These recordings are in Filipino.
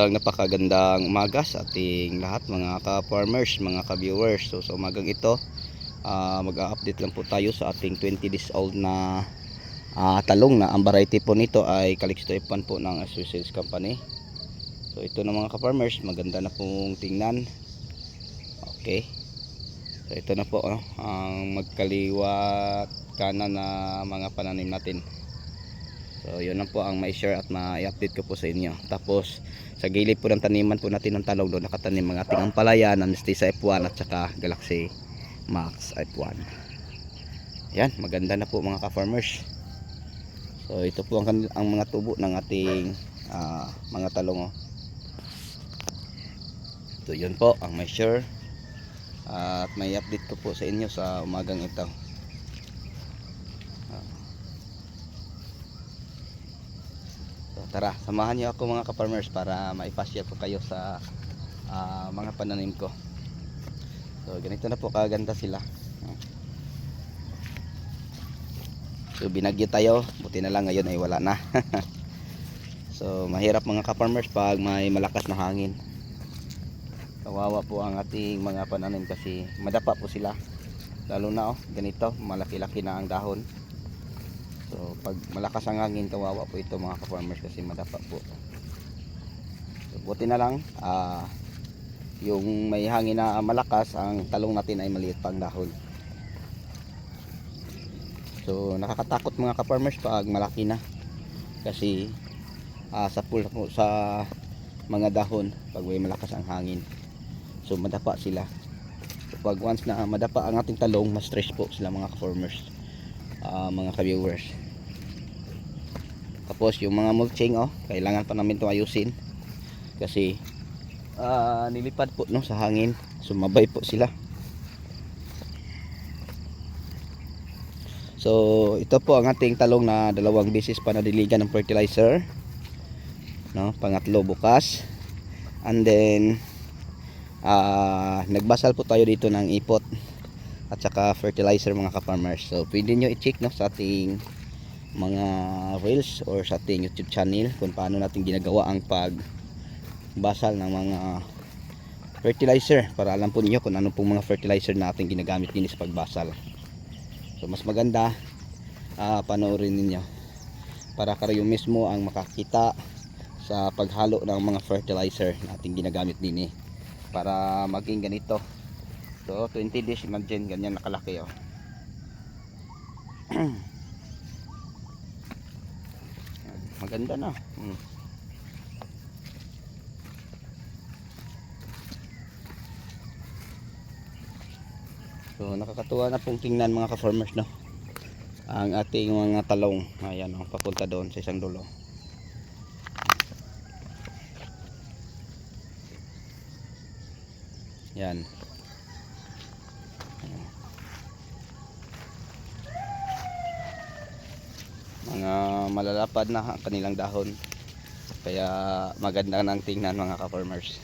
Ang napakagandang umaga sa ating lahat mga ka-farmers, mga ka-viewers. So sa umagang ito, ah, mag-update lang po tayo sa ating 20 days old na ah, talong na ang variety po nito ay Calixto F1 po ng Associates Company. So ito na mga ka-farmers, maganda na pong tingnan. Okay. So ito na po no, ang magkaliwat kanan na mga pananim natin. So yun lang po ang may share at ma-update ko po sa inyo. Tapos sa gilid po ng taniman po natin ng talong doon nakatanim mga ating ampalaya, Anastisa F1 at saka Galaxy Max F1. Yan, maganda na po mga ka-farmers. So ito po ang, ang mga tubo ng ating ah, mga talong. Oh. So yun po ang may share. at may update ko po sa inyo sa umagang ito. Tara, samahan niyo ako mga ka-farmers para maipasya po kayo sa ah, mga pananim ko. So, ganito na po kaganda sila. So, binagyo tayo. Buti na lang ngayon ay wala na. so, mahirap mga ka-farmers pag may malakas na hangin. Kawawa po ang ating mga pananim kasi madapa po sila. Lalo na oh, ganito, malaki-laki na ang dahon. So pag malakas ang hangin, kawawa po ito mga ka-farmers kasi madapa po. So, buti na lang, ah, yung may hangin na malakas, ang talong natin ay maliit pang dahon. So nakakatakot mga ka-farmers pag malaki na. Kasi ah, sa pool po sa mga dahon pag may malakas ang hangin. So madapa sila. So, pag once na madapa ang ating talong, mas stress po sila mga ka-farmers. Ah, mga ka-viewers. Tapos yung mga mulching oh, kailangan pa namin 'to ayusin kasi ah, nilipad po no sa hangin. Sumabay po sila. So ito po ang ating talong na dalawang beses pa nadiligan ng fertilizer. No, pangatlo bukas. And then ah nagbasal po tayo dito ng ipot at saka fertilizer mga ka-farmers. So pwede nyo i-check no sa ating mga reels or sa ating YouTube channel kung paano natin ginagawa ang pag basal ng mga fertilizer para alam po niyo kung ano pong mga fertilizer na ating ginagamit din sa pagbasal. So mas maganda ah panoorin ninyo para kayo mismo ang makakita sa paghalo ng mga fertilizer na ating ginagamit din eh para maging ganito. So 20 days imagine ganyan nakalaki oh. Maganda na. Hmm. So nakakatuwa na pong tingnan mga ka-farmers no. Ang ating mga talong. Ayan oh, papunta doon sa isang dulo. Yan. Mga malalapad na ang kanilang dahon. Kaya maganda nang tingnan mga ka-farmers.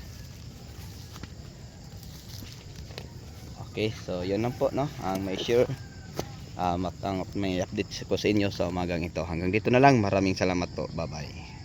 Okay, so yun lang po no. Ang may sure um, at ang may update ko sa inyo sa umagang ito. Hanggang dito na lang. Maraming salamat po. Bye-bye.